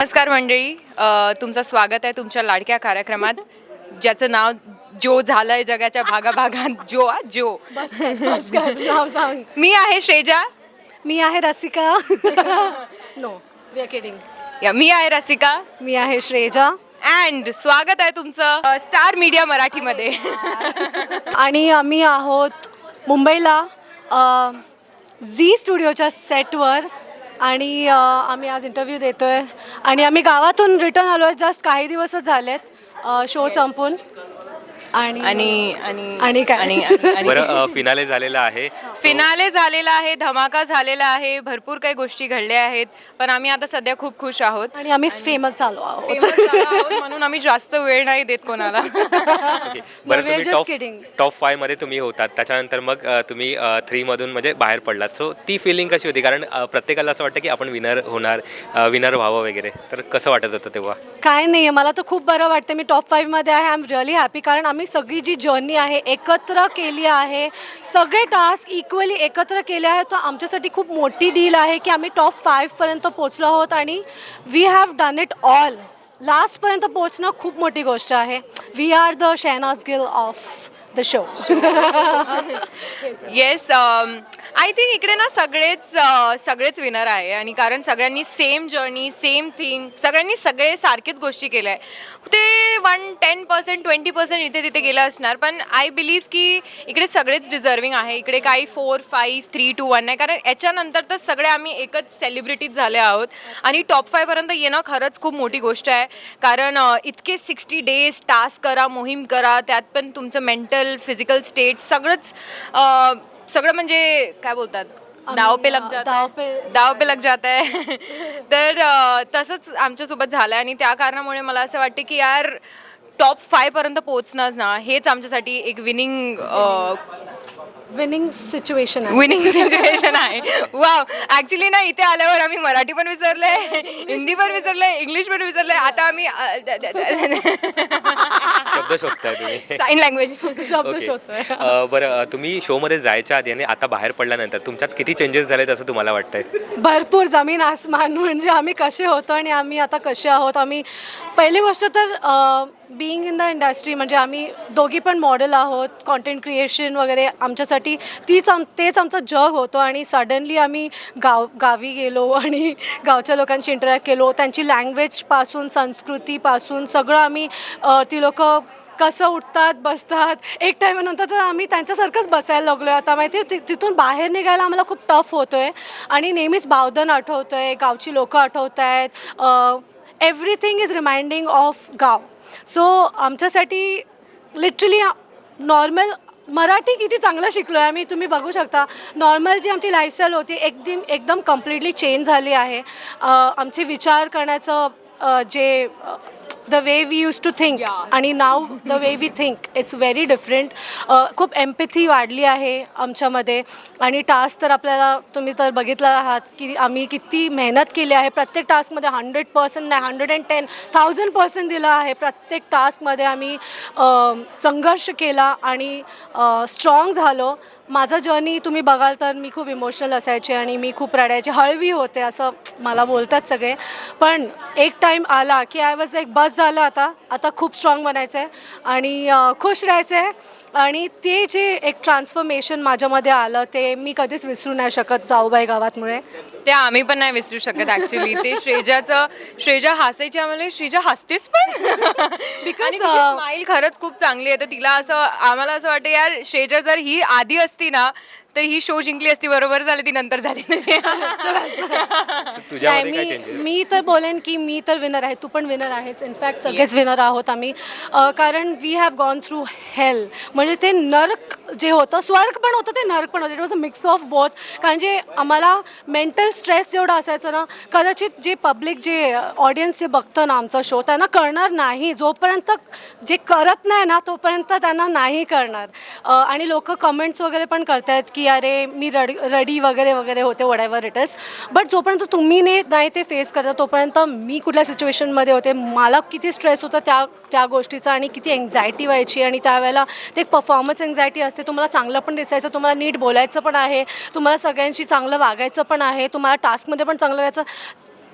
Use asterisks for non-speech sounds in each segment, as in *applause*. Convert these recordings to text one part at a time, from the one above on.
नमस्कार मंडळी. तुमचं स्वागत आहे तुमच्या लाडक्या कार्यक्रमात ज्याचं नाव जो झालंय जगाच्या भागाभागात जो आ, जो. मी आहे श्रेजा. मी आहे रसिका. *laughs* नो या मी आहे रसिका. मी आहे श्रेजा. अँड स्वागत आहे तुमचं स्टार मीडिया मराठीमध्ये. *laughs* आणि आम्ही आहोत मुंबईला झी स्टुडिओच्या सेटवर आणि आम्ही आज इंटरव्ह्यू देतोय. आणि आम्ही गावातून रिटर्न आलो आहे जस्ट काही दिवसच झालेत. शो संपून. आणि आणि आणि आणि काय? आणि आणि- बरं फिनाले झालेला आहे. फिनाले झालेला आहे धमाका झालेला आहे भरपूर काही गोष्टी घडल्या आहेत पण आम्ही आता सध्या खूप खुश आहोत. आणि आम्ही फेमस झालो आहोत. Famous झालो आहोत म्हणून आम्ही जास्त वेळ नाही देत कोणाला. बरं just टॉप kidding. टॉप फायमध्ये तुम्ही होतात. त्याच्यानंतर मग अ, तुम्ही थ्री मधून म्हणजे बाहेर पडलात. सो ती फिलिंग कशी होती? कारण अ, प्रत्येकाला असं वाटतं की आपण विनर होणार विनर व्हावं वगैरे. तर कसं वाटत होतं तेव्हा? काय नाही मला तर खूप बरं वाटतं. मी टॉप फाईव्हमध्ये आहे. आय एम रिअली हॅपी कारण आम्ही सगळी जी जर्नी आहे एकत्र केली आहे सगळे टास्क इक्वली एकत्र केले आहेत तर आमच्यासाठी खूप मोठी डील आहे की आम्ही टॉप फाईव्हपर्यंत पोचलो आहोत आणि we have done it all लास्टपर्यंत पोचणं खूप मोठी गोष्ट आहे. We are the Shehnaaz Gill of the show yes I think इकडे ना सगळेच अ, सगळेच विनर आहे आणि कारण सगळ्यांनी सेम जर्नी सेम थिंग सगळ्यांनी सगळे सारखेच गोष्टी केल्या आहे ते one ten percent twenty percent इथे तिथे गेलं असणार पण आय बिलीव्ह की इकडे सगळेच डिझर्विंग आहे. इकडे काही four five three two one नाही कारण याच्यानंतर तर सगळे आम्ही एकच सेलिब्रिटीज झाले आहोत. आणि टॉप फायपर्यंत येणं खरंच खूप मोठी गोष्ट आहे. कारण अ, इतके सिक्स्टी डेज टास्क करा मोहीम करा त्यात पण तुमचं मेंटल फिजिकल स्टेट सगळंच अ, सगळं म्हणजे काय बोलतात दाव पे लग जाता दाव. पे- दाव पे लग जाता है *laughs* तर अ, तसंच आमच्यासोबत झालं आणि त्या कारणामुळे मला असं वाटतं की यार टॉप फायपर्यंत पोहोचणं ना हेच आमच्यासाठी एक विनिंग विनिंग सिच्युएशन आहे. विनिंग सिच्युएशन आहे. वाव ऍक्च्युली ना इथे आल्यावर आम्ही मराठी पण विसरलंय हिंदी पण विसरलंय इंग्लिश पण विसरलंय आता आम्ही शब्द शोधताय तुम्ही. साईन लँग्वेज शब्द ओके. शोधतोय. अ, बरं तुम्ही शोमध्ये जायच्या आधी आणि आता बाहेर पडल्यानंतर तुमच्यात किती चेंजेस झालेत असं तुम्हाला वाटतंय? भरपूर जमीन आसमान म्हणजे आम्ही कसे होतो आणि आम्ही आता कसे आहोत? आम्ही पहिली गोष्ट तर बिईंग इन द इंडस्ट्री म्हणजे आम्ही दोघी पण मॉडेल आहोत कॉन्टेंट क्रिएशन वगैरे आमच्यासाठी तीच आम तेच आमचं जग होतं आणि सडनली आम्ही गाव गावी गेलो *laughs* आणि गावच्या लोकांशी इंटरॅक्ट केलो. त्यांची लँग्वेजपासून संस्कृतीपासून सगळं आम्ही ती लोकं कसं उठतात बसतात एक टायमानंतर तर आम्ही त्यांच्यासारखंच बसायला लागलो आता माहिती आहे, ति- तिथून बाहेर निघायला आम्हाला खूप टफ होतो आहे आणि नेहमीच बावधन आठवतं आहे गावची लोकं आठवत आहेत एव्हरीथिंग इज रिमाइंडिंग ऑफ गाव. सो आमच्यासाठी लिटरली नॉर्मल मराठी किती चांगलं शिकलो आहे आम्ही तुम्ही बघू शकता. नॉर्मल जी आमची लाईफस्टाईल होती एकदम एकदम कम्प्लिटली चेंज झाली आहे. आमचे विचार करण्याचं जे the way we use to think आणि now the way we think it's very different खूप एम्पथी वाढली आहे आमच्यामध्ये. आणि टास्क तर आपल्याला तुम्ही तर बघितलं आहात की आम्ही किती मेहनत केली आहे. प्रत्येक टास्कमध्ये हंड्रेड पर्सेंट नाही hundred and ten thousand percent दिलं आहे. प्रत्येक टास्कमध्ये आम्ही संघर्ष केला आणि स्ट्रॉंग झालो. माझं जर्नी तुम्ही बघाल तर मी खूप इमोशनल असायचे आणि मी खूप रडायचे. हळवी होते असं मला बोलतात सगळे. पण एक टाईम आला की आय वॉज एक बस झालं आता. आता खूप स्ट्रॉंग बनायचं आहे आणि खुश राहायचं. आहे आणि ते जे एक ट्रान्सफॉर्मेशन माझ्यामध्ये आलं ते मी कधीच विसरू नाही शकत जाऊबाई गावातमुळे. ते आम्ही पण नाही विसरू शकत ऍक्च्युली ते श्रेजाचं श्रेजा हसायची आम्हाला श्रेजा हसतेच पण? आणि uh, स्माईल खरंच खूप चांगली आहे. तर तिला असं आम्हाला असं वाटतं यार श्रेजा जर ही आधी असती ना तर ही शो जिंकली असती बरोबर झाली ती नंतर झाली. *laughs* *laughs* नाही तुझ्यामध्ये काय मी चेंजेस मी तर बोलेन की मी तर विनर आहे तू पण विनर आहेस. इनफॅक्ट सगळेच विनर आहोत आम्ही. अ, कारण we have gone through hell म्हणजे ते नर्क जे होतं स्वर्ग पण होतं ते नर्क पण होतं. It was a mix of both कारण जे आम्हाला मेंटल स्ट्रेस जेवढं असायचं ना कदाचित जे पब्लिक जे ऑडियन्स जे बघतं ना आमचा शो त्यांना कळणार नाही. जोपर्यंत जे करत नाही ना तोपर्यंत त्यांना नाही करणार. अ, आणि लोक कमेंट्स वगैरे पण करतायत की की अरे मी रडी रडी वगैरे वगैरे होते वडेवर इट इज बट जोपर्यंत तुम्ही ने नाही ते फेस करता तोपर्यंत मी कुठल्या सिच्युएशनमध्ये होते मला किती स्ट्रेस होता त्या त्या गोष्टीचा आणि किती एन्झायटी व्हायची आणि त्यावेळेला ते एक परफॉर्मन्स एन्झायटी असते तुम्हाला चांगलं पण दिसायचं तुम्हाला नीट बोलायचं पण आहे तुम्हाला सगळ्यांशी चांगलं वागायचं पण आहे तुम्हाला टास्कमध्ये पण चांगलं राहायचं.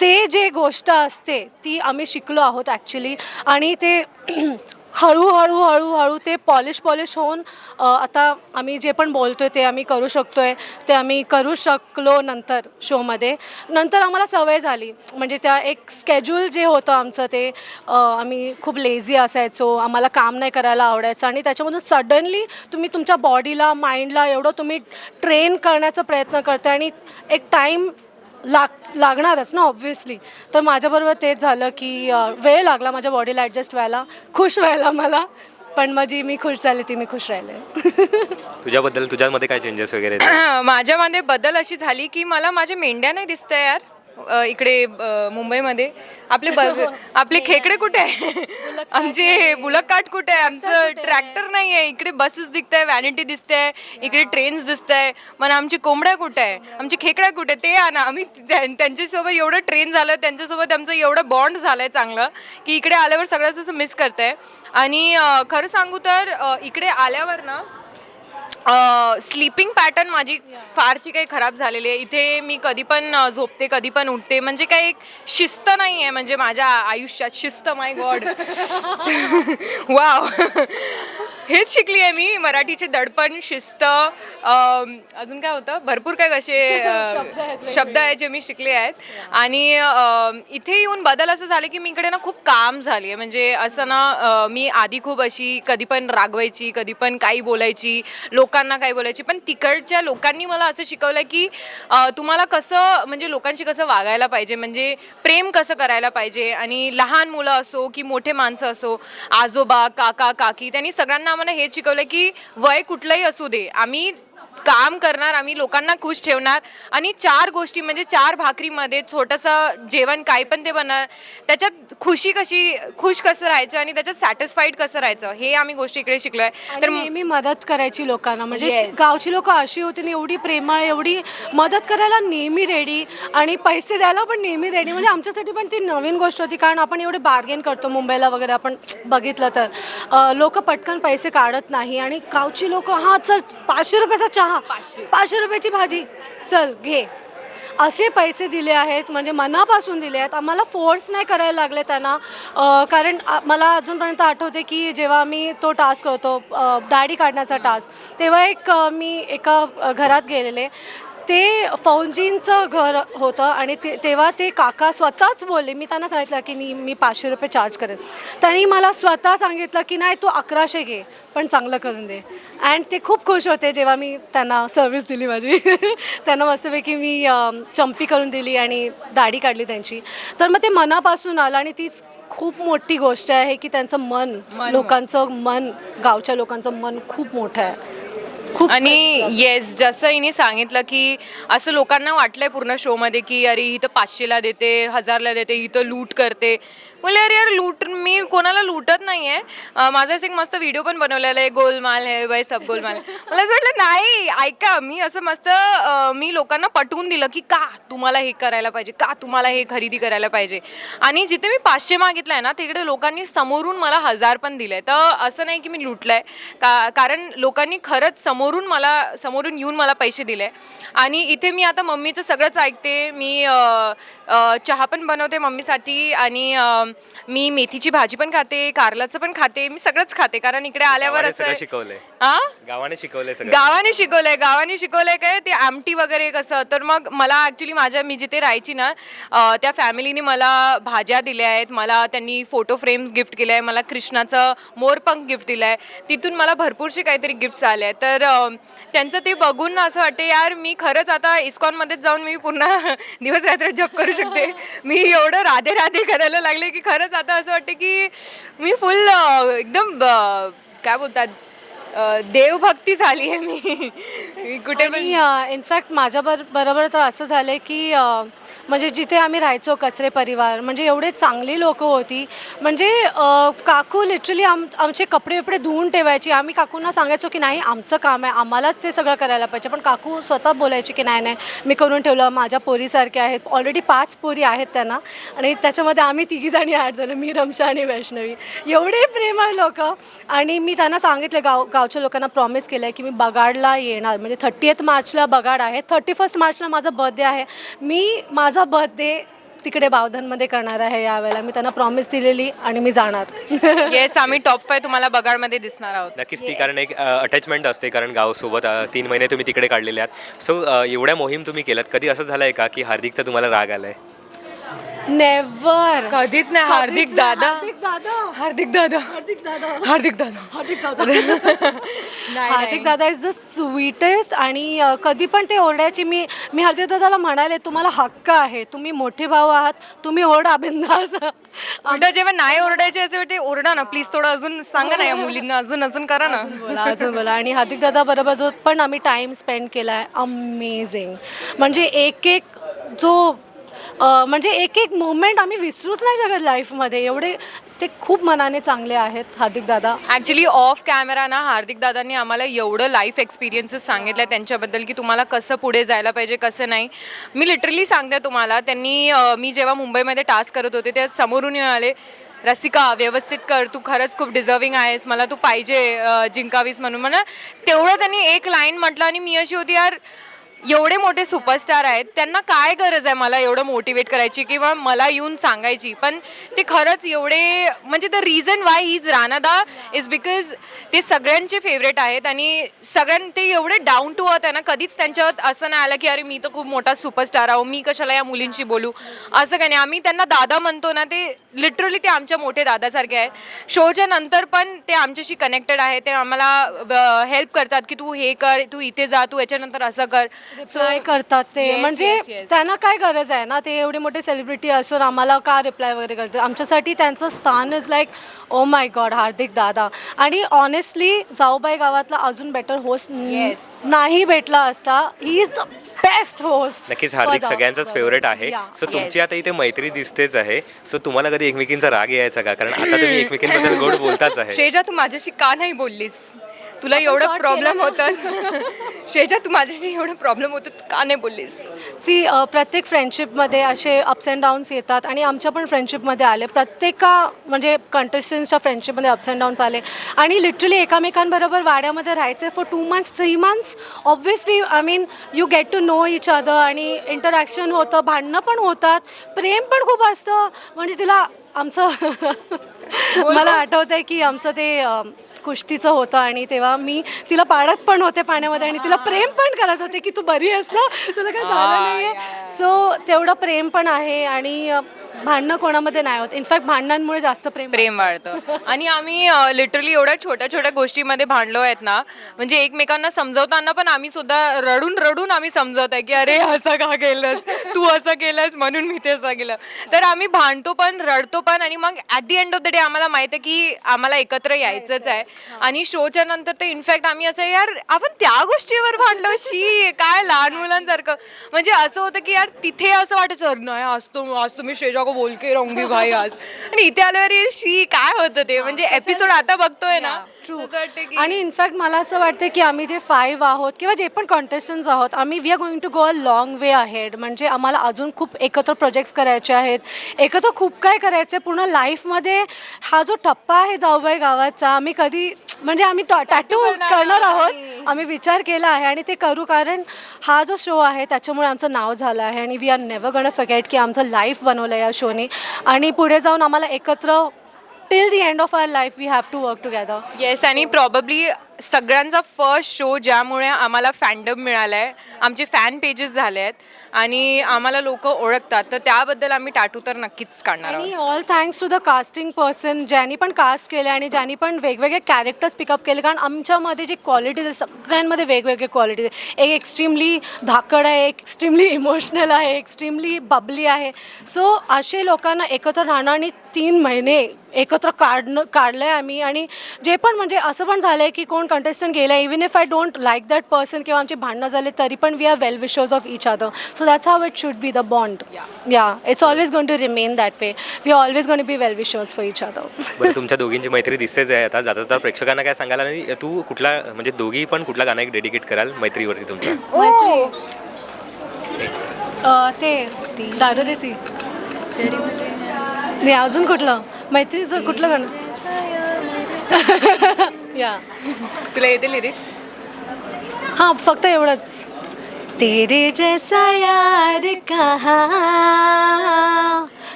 ते जे गोष्ट असते ती आम्ही शिकलो आहोत ॲक्च्युली आणि ते हळूहळू हळूहळू ते पॉलिश पॉलिश होऊन आता आम्ही जे पण बोलतो आहे ते आम्ही करू शकतो आहे ते आम्ही करू शकलो नंतर शोमध्ये. नंतर आम्हाला सवय झाली. म्हणजे त्या एक स्केड्यूल जे होतं आमचं ते आम्ही खूप लेझी असायचो. आम्हाला काम नाही करायला आवडायचं. आणि त्याच्यामधून सडनली तुम्ही तुमच्या बॉडीला माइंडला एवढं तुम्ही ट्रेन करण्याचा प्रयत्न करता आणि एक टाईम लाग लागणारच ना ऑब्व्हियसली तर माझ्याबरोबर तेच झालं की वेळ लागला माझ्या बॉडीला ॲडजस्ट व्हायला. खुश व्हायला मला. पण मग जी मी खुश झाली ती मी खुश राहिले. *laughs* तुझ्याबद्दल तुझ्यामध्ये काय चेंजेस वगैरे आहेत? *clears throat* माझ्यामध्ये बदल अशी झाली की मला माझ्या मेंढ्या नाही दिसत यार. अ, इकडे अ, मुंबईमध्ये. आपले ब *laughs* आपले खेकडे कुठे आहे? आमचे बुलक काट कुठे आहे? आमचं ट्रॅक्टर नाही आहे. इकडे बसेस दिसत आहे व्हॅनिटी दिसते आहे इकडे ट्रेन्स दिसत आहे मग आमची कोंबड्या कुठे आहे? आमची खेकड्या कुठे आहे? ते आणा. आम्ही त्या- त्यांच्यासोबत एवढं ट्रेन झालं त्यांच्यासोबत आमचं एवढं बॉन्ड झालं आहे चांगलं की इकडे आल्यावर सगळ्याच असं मिस करत आहे आणि अ, खरं सांगू तर अ, इकडे आल्यावर ना स्लीपिंग पॅटर्न माझी फारशी काही खराब झालेली आहे. इथे मी कधी पण झोपते कधी पण उठते. म्हणजे काही एक शिस्त नाही आहे म्हणजे माझ्या आयुष्यात. शिस्त माय गॉड वाव हेच शिकली आहे मी. मराठीचे दडपण शिस्त अम, अजून काय होतं? भरपूर काय कसे *laughs* अ, शब्द आहेत जे मी शिकले आहेत. आणि अम, इथे येऊन बदल असं झालं की मी इकडे ना खूप काम झाली आहे. म्हणजे असं ना अ, मी आधी खूप अशी कधी पण रागवायची कधी पण काही बोलायची लोकांना काही बोलायची. पण तिकडच्या लोकांनी मला असं शिकवलं की अ, तुम्हाला कसं म्हणजे लोकांशी कसं वागायला पाहिजे? म्हणजे प्रेम कसं करायला पाहिजे? आणि लहान मुलं असो की मोठे माणसं असो आजोबा काका काकी त्यांनी सगळ्यांना आम्हाला हे शिकवलं की वय कुठलंही असू दे. आम्ही काम करणार आम्ही लोकांना खुश ठेवणार आणि चार गोष्टी म्हणजे चार भाकरीमध्ये छोटंसं जेवण काय पण ते बनणार त्याच्यात खुशी कशी खुश कसं राहायचं आणि त्याच्यात सॅटिस्फाईड कसं राहायचं हे आम्ही गोष्टी इकडे शिकलोय. तर तर नेहमी मदत करायची लोकांना म्हणजे Yes. गावची लोक अशी होती ना एवढी प्रेमळ एवढी मदत करायला नेहमी रेडी आणि पैसे द्यायला पण नेहमी रेडी म्हणजे आमच्यासाठी पण ती नवीन गोष्ट होती कारण आपण एवढे बार्गेन करतो मुंबईला वगैरे आपण बघितलं तर. लोक पटकन पैसे काढत नाही आणि गावची लोक हां चल पाचशे रुपयाचा चहा पाचशे. रुपयाची भाजी. चल घे. असे पैसे दिले आहेत म्हणजे मनापासून दिले आहेत. आम्हाला फोर्स नाही करायला लागले त्यांना. कारण मला अजूनपर्यंत आठवते की जेव्हा मी तो टास्क करतो दाढी काढण्याचा टास्क तेव्हा एक मी एका घरात गेलेले. ते फौजींचं घर होतं आणि ते तेव्हा ते काका स्वतःच बोलले मी त्यांना सांगितलं की मी मी पाचशे रुपये चार्ज करेन. त्यांनी मला स्वतः सांगितलं की नाही तू अकराशे घे पण चांगलं करून दे. अँड ते खूप खुश होते जेव्हा मी त्यांना सर्विस दिली माझी. *laughs* त्यांना मस्तपैकी मी चंपी करून दिली आणि दाढी काढली त्यांची. तर मग ते मनापासून आलं आणि तीच खूप मोठी गोष्ट आहे की त्यांचं मन. लोकांचं मन गावच्या लोकांचं मन खूप मोठं आहे. खूप आणि येस जसं हिने सांगितलं की असं लोकांना वाटलंय पूर्ण शोमध्ये की अरे ही तर पाचशेला देते हजारला देते ही तर लूट करते. म्हणले अरे यार लूट मी कोणाला लुटत नाही आहे माझा असं एक मस्त व्हिडिओ पण बनवलेला आहे गोलमाल है बाय सब गोलमाल. मला असं वाटलं नाही ऐका मी असं मस्त मी लोकांना पटवून दिलं की का तुम्हाला हे करायला पाहिजे का तुम्हाला हे खरेदी करायला पाहिजे? आणि जिथे मी पाचशे मागितलंय ना तिकडे लोकांनी समोरून मला हजार पण दिले तर असं नाही की मी लुटलंय का कारण लोकांनी खरंच समोरून मला समोरून येऊन मला पैसे दिले. आणि इथे मी आता मम्मीचं सगळंच ऐकते मी चहा पण बनवते मम्मीसाठी आणि मी मेथीची भाजी पण खाते कारलाचं पण खाते मी सगळंच खाते कारण इकडे आल्यावर गावाने असं सगळं आहे- शिकवलंय. आ? गावाने शिकवलंय सगळं. गावाने शिकवलंय गावाने शिकवलंय काय? ते आमटी वगैरे कसं? तर मग मला ॲक्च्युली माझ्या मी जिथे राहायची ना अं, त्या फॅमिलीने मला भाज्या दिल्या आहेत मला त्यांनी फोटो फ्रेम्स गिफ्ट केलं आहे मला कृष्णाचं मोरपंख गिफ्ट दिलं आहे तिथून मला भरपूरसे काहीतरी गिफ्ट्स आले आहेत. तर अं, त्यांचं ते बघून ना असं वाटते यार मी खरंच आता इस्कॉनमध्येच जाऊन मी पूर्ण *laughs* दिवस रात्र जप करू शकते. *laughs* मी एवढं राधे राधे करायला लागले की खरंच आता असं वाटतं की मी फुल एकदम काय बोलतात? देवभक्ती झाली आहे मी. मी कुठे पण इनफॅक्ट माझ्या बर बरोबर तर असं झालं आहे की अ, म्हणजे जिथे आम्ही राहायचो कचरे परिवार म्हणजे एवढे चांगली लोक होती. म्हणजे अ, काकू लिटरली आम आमचे कपडे वपडे धुवून ठेवायची. आम्ही काकूंना सांगायचो की नाही आमचं काम आहे. आम्हालाच ते सगळं करायला पाहिजे. पण काकू स्वतः बोलायची की नाही नाही मी करून ठेवलं. माझ्या पोरीसारख्या आहेत. ऑलरेडी पाच पोरी आहेत त्यांना. आणि त्याच्यामध्ये आम्ही तिघीजणी ॲड झालो मी रमशा आणि वैष्णवी. एवढे प्रेमळ लोक. आणि मी त्यांना सांगितलं गाव गावच्या लोकांना प्रॉमिस केलं आहे की मी बगाडला येणार. म्हणजे थर्टी एथ मार्चला बगाड आहे. थर्टी फर्स्ट मार्चला माझा बर्थडे आहे. मी माझा बर्थडे तिकडे बावधनमध्ये करणार आहे यावेळेला. मी त्यांना प्रॉमिस दिलेली आणि मी जाणार. *laughs* येस आम्ही टॉप फाय तुम्हाला बगाडमध्ये दिसणार आहोत. नक्कीच ती कारण एक अटॅचमेंट असते कारण गावसोबत तीन महिने तुम्ही तिकडे काढलेले आहात. सो एवढ्या मोहीम तुम्ही केल्यात. कधी असं झालं आहे का की हार्दिकचा तुम्हाला राग आलाय? नेव्हर कधीच नाही हार्दिक दादा. हार्दिक दादा. हार्दिक दादा. हार्दिक दादा. हार्दिक दादा. हार्दिक दादा. *laughs* हार्दिक दादा इज द स्वीटेस्ट आणि कधी पण ते ओरडायचे मी मी हार्दिक दादाला म्हणाले तुम्हाला हक्क आहे. तुम्ही मोठे भाऊ आहात. तुम्ही ओरडा बिंदास *laughs* उलट जेव्हा नाही ओरडायचे असे वाटते ओरडा ना. प्लीज थोडं अजून सांगा ना या मुलींना. अजून अजून करा ना. बोला अजून बोला. आणि हार्दिक दादा बरोबर जो पण आम्ही टाइम स्पेंड केला आहे अमेझिंग म्हणजे एक एक जो म्हणजे एक एक मोमेंट आम्ही विसरूच नाही शकत लाईफमध्ये एवढे ते खूप मनाने चांगले आहेत हार्दिक दादा. ॲक्च्युली ऑफ कॅमेरा ना हार्दिक दादांनी आम्हाला एवढं लाईफ एक्सपिरियन्सेस सांगितलं त्यांच्याबद्दल की तुम्हाला कसं पुढे जायला पाहिजे कसं नाही. मी लिटरली सांगते तुम्हाला त्यांनी मी जेव्हा मुंबईमध्ये टास्क करत होते ते समोरून आले रसिका व्यवस्थित कर तू खरंच खूप डिझर्विंग आहेस मला तू पाहिजे जिंकावीस म्हणून. म्हणा तेवढं त्यांनी एक लाईन म्हटलं आणि मी अशी होती यार एवढे मोठे सुपरस्टार आहेत त्यांना काय गरज आहे मला एवढं मोटिवेट करायची किंवा मला येऊन सांगायची? पण ते खरंच एवढे म्हणजे the reason why he is Ranada is because ते सगळ्यांचे फेवरेट आहेत आणि सगळ्यां ते एवढे डाऊन टू अर्थ आहे ना कधीच त्यांच्यावर असं नाही आलं की अरे मी तर खूप मोठा सुपरस्टार आहो मी कशाला या मुलींशी बोलू? असं काही नाही. आम्ही त्यांना दादा म्हणतो ना ते लिटरली ते आमच्या मोठे दादासारखे आहेत. शोच्या नंतर पण ते आमच्याशी कनेक्टेड आहे ते आम्हाला हेल्प करतात की तू हे कर तू इथे जा तू याच्यानंतर असं कर. रिप्लाय करतात ते. Yes, म्हणजे yes, yes. त्यांना काय गरज आहे ना? ते एवढे मोठे सेलिब्रिटी असून आम्हाला का रिप्लाय वगैरे करतात? आमच्यासाठी त्यांचं स्थान is like oh my god Hardik दादा. आणि ऑनेस्टली जाऊबाई गावातला अजून बेटर होस्ट नाही भेटला असता he is the best host नक्कीच हार्दिक सगळ्यांचाच फेवरेट आहे. सो तुमची आता इथे मैत्री दिसतेच आहे. सो तुम्हाला कधी एकमेकींचा राग यायचा का? कारण आता तुम्ही एकमेकींबद्दल गोड बोलताच आहे. *laughs* श्रेजा तू माझ्याशी का नाही बोललीस? तुला एवढं प्रॉब्लेम होतं. *laughs* श्रेजा तू माझ्याशी एवढं प्रॉब्लेम होतं तू का नाही बोललीस? सी अ, प्रत्येक फ्रेंडशिपमध्ये असे अप्स अँड डाऊन्स येतात आणि आमच्या पण फ्रेंडशिपमध्ये आले. प्रत्येका म्हणजे कंटेस्टन्सच्या फ्रेंडशिपमध्ये अप्स अँड डाऊन्स आले. आणि लिटरली एकामेकांबरोबर वाड्यामध्ये राहायचे for two months three months obviously I mean you get to know each other आणि इंटरॅक्शन होतं भांडणं पण होतात. प्रेम पण खूप असतं. म्हणजे तिला आमचं *laughs* मला आठवतं आहे की आमचं ते कुस्तीचं होतं आणि तेव्हा मी तिला पाडत पण होते पाण्यामध्ये आणि तिला प्रेम पण करत होते की तू बरी आहेस ना? तुला काय झालं नाहीये? सो तेवढं प्रेम पण आहे आणि भांडणं कोणामध्ये नाही होत. इनफॅक्ट भांडणांमुळे जास्त प्रेम प्रेम वाढतं. आणि आम्ही लिटरली एवढ्या छोट्या छोट्या गोष्टीमध्ये भांडलो आहेत ना म्हणजे एकमेकांना समजवताना पण आम्ही सुद्धा रडून रडून आम्ही समजवत आहे की अरे असं का केलंस? तू असं केलंस म्हणून मी ते असं केलं. तर आम्ही भांडतो पण रडतो पण आणि मग at the end of the day आम्हाला माहिती आहे की आम्हाला एकत्र यायचंच आहे. आणि शोच्या नंतर तर इनफॅक्ट आम्ही असं यार आपण त्या गोष्टीवर भांडलो? शी काय लहान मुलांसारखं. म्हणजे असं होतं की यार तिथे असं वाटायचं "अरे नाही आज तो आज तुम्ही श्रेजा को बोल के रहूंगी भाई आज. आणि इथे आल्यावर हे शी काय होतं ते? म्हणजे एपिसोड आता बघतोय ना. ट्रू असं वाटतं की आणि इनफॅक्ट मला असं वाटतं की आम्ही जे फाईव्ह आहोत किंवा जे पण कॉन्टेस्टन्स आहोत आम्ही we are going to go a long way ahead म्हणजे आम्हाला अजून खूप एकत्र प्रोजेक्ट्स करायचे आहेत. एकत्र खूप काय करायचं आहे पूर्ण लाईफमध्ये हा जो टप्पा आहे जाऊबाई गावाचा आम्ही कधी म्हणजे आम्ही टॅटू करणार आहोत आम्ही. विचार केला आहे आणि ते करू कारण हा जो शो आहे त्याच्यामुळे आमचं नाव झालं आहे आणि we are never gonna forget की आमचं लाईफ बनवलं या शोने आणि पुढे जाऊन आम्हाला एकत्र till the end of our life we have to work together yes आणि प्रॉबब्ली सगळ्यांचा फर्स्ट शो ज्यामुळे आम्हाला फॅन्डम मिळाला आहे आमचे फॅन पेजेस झाले आहेत आणि आम्हाला लोक ओळखतात तर त्याबद्दल आम्ही टाटू तर नक्कीच काढणार आहोत. आणि all thanks to the casting person ज्यांनी पण कास्ट केले आणि ज्यांनी पण वेगवेगळे कॅरेक्टर्स पिकअप केले कारण आमच्यामध्ये जे क्वालिटीज आहे सगळ्यांमध्ये वेगवेगळे क्वालिटीज आहे. एक एक्स्ट्रीमली धाकड आहे एक एक्स्ट्रीमली इमोशनल आहे एक्स्ट्रीमली बबली आहे. सो असे लोकांना एकत्र राहणं आणि तीन महिने एकत्र काढणं काढलं आहे आम्ही. आणि जे पण म्हणजे असं पण झालं आहे की कोण कंटेस्टंट गेलं आहे even if I don't like that person किंवा आमचे भांडणं झाले तरी पण we are well wishers of each other so that's how it should be the bond yeah it's always going to remain that way we are always going to be well wishers for each other बरं तुमच्या दोघींची मैत्री दिसतेच आहे आता. जाता जाता प्रेक्षकांना काय सांगायला नाही. तू कुठला म्हणजे दोघी पण कुठला गाणं एक डेडिकेट कराल मैत्रीवरती तुमच्या? *clears throat* ते दारू देसी नाही अजून कुठलं? मैत्रीचं कुठलं गाणं? या. तुला येते लिरिक्स हां फक्त एवढंच. तेरे जैसा यार कहाँ?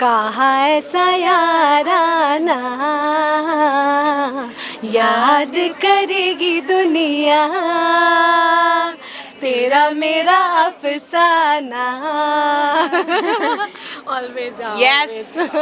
कहाँ ऐसा याराना याद करेगी दुनिया। तेरा मेरा अफसाना। Always yes